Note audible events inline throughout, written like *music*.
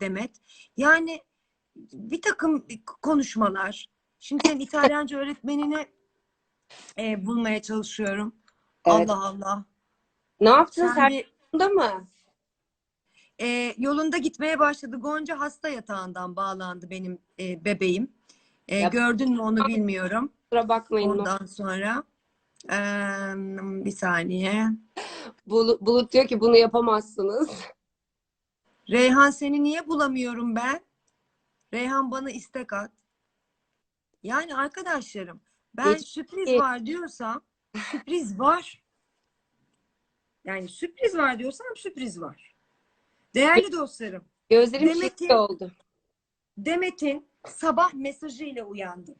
Demet. Yani bir takım konuşmalar. Şimdi senin İtalyanca öğretmenini e, bulmaya çalışıyorum. Evet. Allah Allah. Ne yaptın Sen sen? Yolunda mı? e, yolunda gitmeye başladı. Gonca hasta yatağından bağlandı benim e, bebeğim. E, Ya- gördün mü onu bilmiyorum. Kusura bakmayın. Ondan sonra e, bir saniye. Bulut, Bulut diyor ki bunu yapamazsınız. Reyhan seni niye bulamıyorum ben? Reyhan bana istek at. Yani arkadaşlarım ben Hiç- sürpriz hiç. var diyorsam sürpriz var. Yani sürpriz var diyorsam sürpriz var. Değerli dostlarım, Gözlerim Demet'in- şişti oldu. Demet'in sabah mesajıyla uyandım.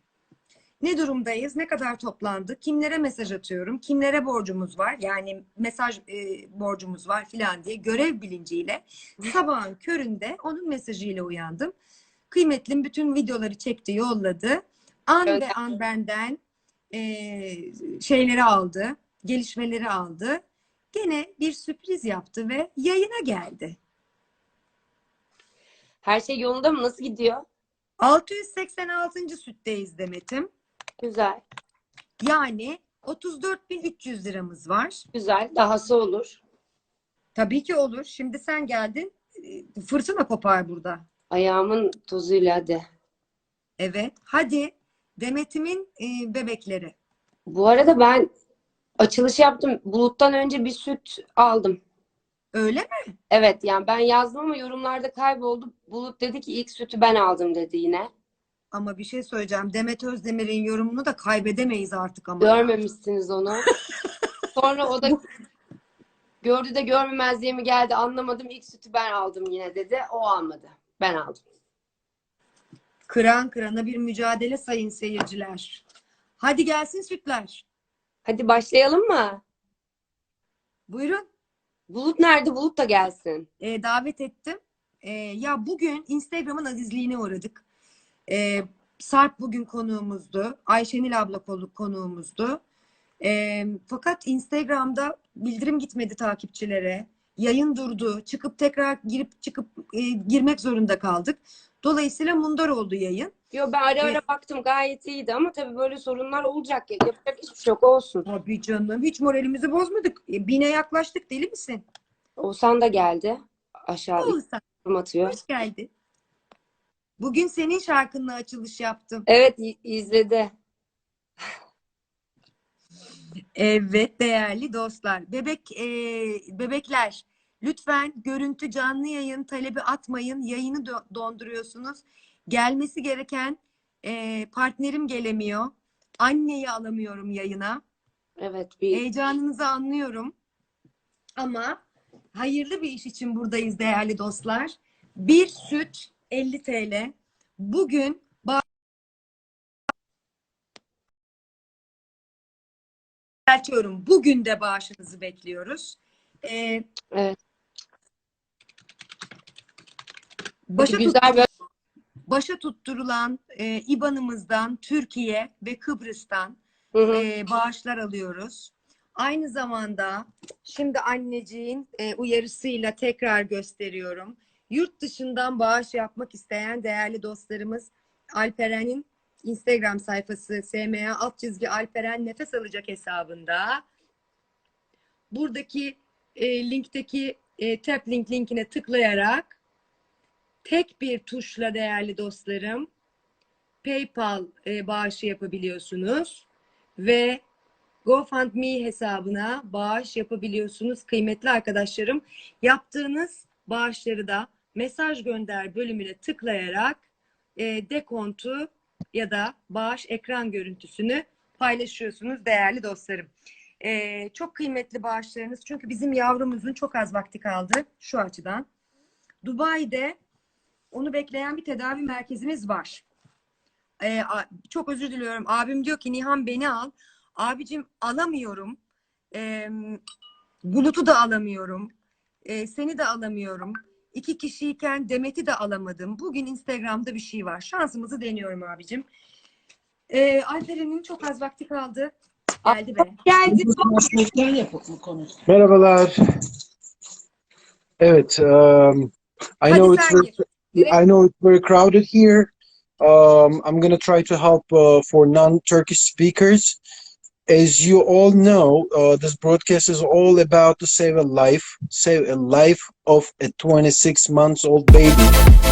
Ne durumdayız? Ne kadar toplandı? Kimlere mesaj atıyorum? Kimlere borcumuz var? Yani mesaj e, borcumuz var filan diye görev bilinciyle sabahın köründe onun mesajıyla uyandım. Kıymetlim bütün videoları çekti, yolladı. An be an benden e, şeyleri aldı, gelişmeleri aldı. Gene bir sürpriz yaptı ve yayına geldi. Her şey yolunda mı? Nasıl gidiyor? 686. sütteyiz Demet'im. Güzel. Yani 34.300 liramız var. Güzel. Dahası olur. Tabii ki olur. Şimdi sen geldin. e, Fırtına kopar burada. Ayağımın tozuyla hadi. Evet. Hadi Demet'imin e, bebekleri. Bu arada ben açılış yaptım. Bulut'tan önce bir süt aldım. Öyle mi? Evet yani ben yazdım ama yorumlarda kayboldu. Bulut dedi ki ilk sütü ben aldım dedi yine. Ama bir şey söyleyeceğim. Demet Özdemir'in yorumunu da kaybedemeyiz artık ama. Görmemişsiniz onu. *laughs* Sonra o da gördü de görmemezliğe mi geldi anlamadım. İlk sütü ben aldım yine dedi. O almadı. Ben aldım. Kıran kırana bir mücadele sayın seyirciler. Hadi gelsin sütler. Hadi başlayalım mı? Buyurun. Bulut nerede? Bulut da gelsin. e, davet ettim. E, ya bugün Instagram'ın azizliğine uğradık. E, Sarp bugün konuğumuzdu. Ayşenil abla konu- konuğumuzdu. E, fakat Instagram'da bildirim gitmedi takipçilere. Yayın durdu. Çıkıp tekrar girip çıkıp e, girmek zorunda kaldık. Dolayısıyla mundar oldu yayın. Yo ben ara ara Evet. baktım gayet iyiydi ama tabii böyle sorunlar olacak. ya. Yapacak hiçbir şey yok olsun. Tabii canım. Hiç moralimizi bozmadık. E, bine yaklaştık. Deli misin? Oğuzhan da geldi. Aşağı Oğuzhan, atıyor. hoş geldin. Bugün senin şarkınla açılış yaptım. Evet izledi. Evet değerli dostlar. Bebek e, bebekler lütfen görüntü canlı yayın talebi atmayın. Yayını do- donduruyorsunuz. Gelmesi gereken e, partnerim gelemiyor. Anneyi alamıyorum yayına. Evet bir Heyecanınızı anlıyorum. Ama hayırlı bir iş için buradayız değerli dostlar. Bir süt 50 TL. Bugün Düzeltiyorum. Bugün de bağışınızı bekliyoruz. Ee, evet. başa, güzel bir başa tutturulan e, İBAN'ımızdan Türkiye ve Kıbrıs'tan Hı hı. e, bağışlar alıyoruz. Aynı zamanda şimdi anneciğin e, uyarısıyla tekrar gösteriyorum. Yurt dışından bağış yapmak isteyen değerli dostlarımız Alperen'in Instagram sayfası SMA alt çizgi Alperen nefes alacak hesabında buradaki e, linkteki e, tap link linkine tıklayarak tek bir tuşla değerli dostlarım PayPal e, bağışı yapabiliyorsunuz ve GoFundMe hesabına bağış yapabiliyorsunuz kıymetli arkadaşlarım. Yaptığınız bağışları da mesaj gönder bölümüne tıklayarak e, dekontu ya da bağış ekran görüntüsünü paylaşıyorsunuz değerli dostlarım. E, çok kıymetli bağışlarınız çünkü bizim yavrumuzun çok az vakti kaldı şu açıdan. Dubai'de onu bekleyen bir tedavi merkezimiz var. E, çok özür diliyorum. Abim diyor ki Nihan beni al. Abicim alamıyorum. E, Bulut'u da alamıyorum. E, seni de alamıyorum. İki kişiyken Demet'i de alamadım. Bugün Instagram'da bir şey var. Şansımızı deniyorum abicim. E, Alperen'in çok az vakti kaldı. Geldi be. Geldi. Merhabalar. Evet, um, I know it's very, I know it's very crowded here. Um, I'm gonna try to help uh, for non-Turkish speakers. As you all know, uh, this broadcast is all about to save a life, save a life of a 26 months old baby.